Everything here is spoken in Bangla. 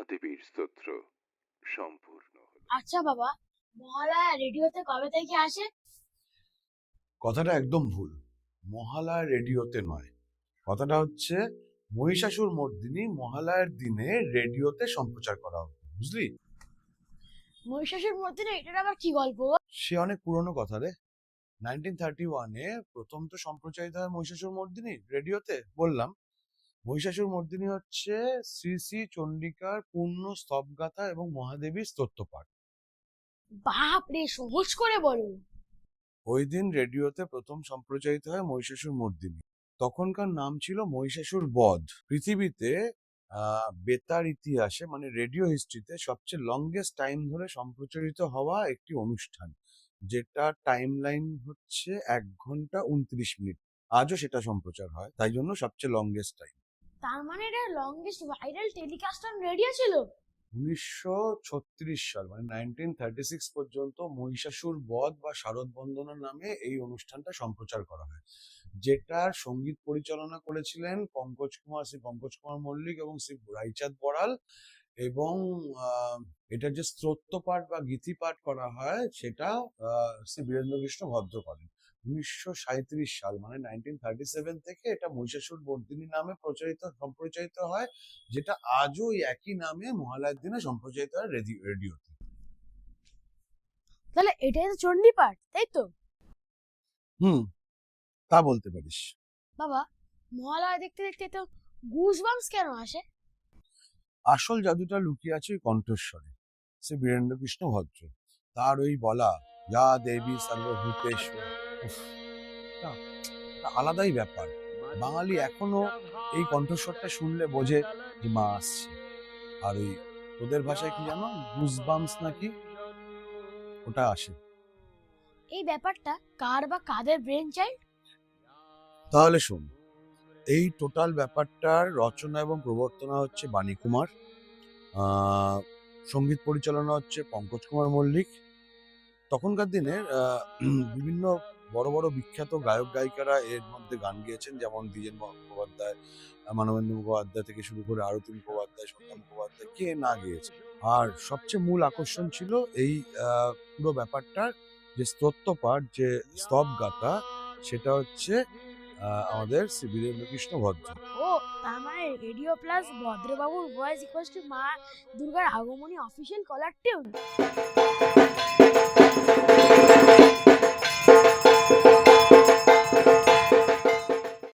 মহাদেবীর স্তোত্র সম্পূর্ণ আচ্ছা বাবা মহালয়া রেডিওতে কবে থেকে আসে? কথাটা একদম ভুল। মহালয়া রেডিওতে নয়। কথাটা হচ্ছে মহিষাসুর মর্দিনী মহালয়ার দিনে রেডিওতে সম্প্রচার করা হবে বুঝলি? মহিষাসুর মর্দিনী এটার আবার কি গল্প? সে অনেক পুরনো কথা রে। নাইনটিন থার্টি ওয়ানে প্রথম তো সম্প্রচারিত হয় মহিষাসুর মর্দিনী রেডিওতে বললাম। মহিষাসুর মর্দিনী হচ্ছে শ্রী শ্রী চণ্ডিকার পূর্ণ স্তবগাথা এবং মহাদেবীর স্তোত্রপাঠ বাপ রে সহজ করে বলো। ওই দিন রেডিওতে প্রথম সম্প্রচারিত হয় মহিষাসুর মর্দিনী। তখনকার নাম ছিল মহিষাসুর বধ। পৃথিবীতে বেতার ইতিহাসে মানে রেডিও হিস্ট্রিতে সবচেয়ে লংগেস্ট টাইম ধরে সম্প্রচারিত হওয়া একটি অনুষ্ঠান। যেটা টাইম লাইন হচ্ছে এক ঘণ্টা উনত্রিশ মিনিট। আজও সেটা সম্প্রচার হয়। তাই জন্য সবচেয়ে লংগেস্ট টাইম তার মানে এটা longest viral telecast on radio ছিল? উনিশশো ছত্রিশ সাল মানে নাইনটিন থার্টি সিক্স পর্যন্ত মহিষাসুর বধ বা শারদ বন্দনা নামে এই অনুষ্ঠানটা সম্প্রচার করা হয়। যেটার সংগীত পরিচালনা করেছিলেন পঙ্কজ কুমার, শ্রী পঙ্কজ কুমার মল্লিক এবং শ্রী রাইচাঁদ বড়াল এবং এটার যে স্তোত্র পাঠ বা গীতি পাঠ করা হয়, সেটা শ্রী বীরেন্দ্র কৃষ্ণ ভদ্র করেন। উনিশশো সাঁইত্রিশ সাল মানে নাইনটিন থার্টি সেভেন থেকে এটা মহিষাসুর বর্দিনী নামে প্রচারিত সম্প্রচারিত হয় যেটা আজও ওই একই নামে মহালয়ার দিনে সম্প্রচারিত হয় রেডি- রেডিওতে। তাহলে এটাই তো তাই তো? হুম তা বলতে পারিস। বাবা মহালয়া দেখতে দেখতে তো গুজবাম্পস কেন আসে? আসল জাদুটা লুকিয়ে আছে ওই কণ্ঠস্বরে সে বীরেন্দ্র কৃষ্ণ ভদ্র। তার ওই বলা যা দেবী সর্বভূতেশ্বর না, আলাদাই ব্যাপার। বাঙালি এখনও এই কণ্ঠস্বরটা শুনলে বোঝে যে মা আসছে। আর ওই তোদের ভাষায় কি জানো? গুজবামস নাকি? ওটা আসে। এই ব্যাপারটা কার বা কাদের ব্রেন চাইল্ড তাহলে শোন এই টোটাল ব্যাপারটার রচনা এবং প্রবর্তনা হচ্ছে বাণী কুমার সংগীত পরিচালনা হচ্ছে পঙ্কজ কুমার মল্লিক। তখনকার দিনের বিভিন্ন বড় বড় বিখ্যাত গায়ক, গায়িকারা এর মধ্যে গান গেয়েছেন। যেমন দ্বিজেন মুখোপাধ্যায় মানবেন্দ্র মুখোপাধ্যায় থেকে শুরু করে আরতি মুখোপাধ্যায়, সন্ধ্যা মুখোপাধ্যায়, কে না গেয়েছে। আর সবচেয়ে মূল আকর্ষণ ছিল এই পুরো ব্যাপারটার যে স্তোত্রপাঠ, যে স্তব গাথা সেটা হচ্ছে আমাদের শ্রী বীরেন্দ্র কৃষ্ণ ভদ্র। ও, তার মানে রেডিও প্লাস ভদ্রবাবুর ভয়েস ইকুয়ালস টু মা দুর্গার আগমনী অফিসিয়াল কলার টিউন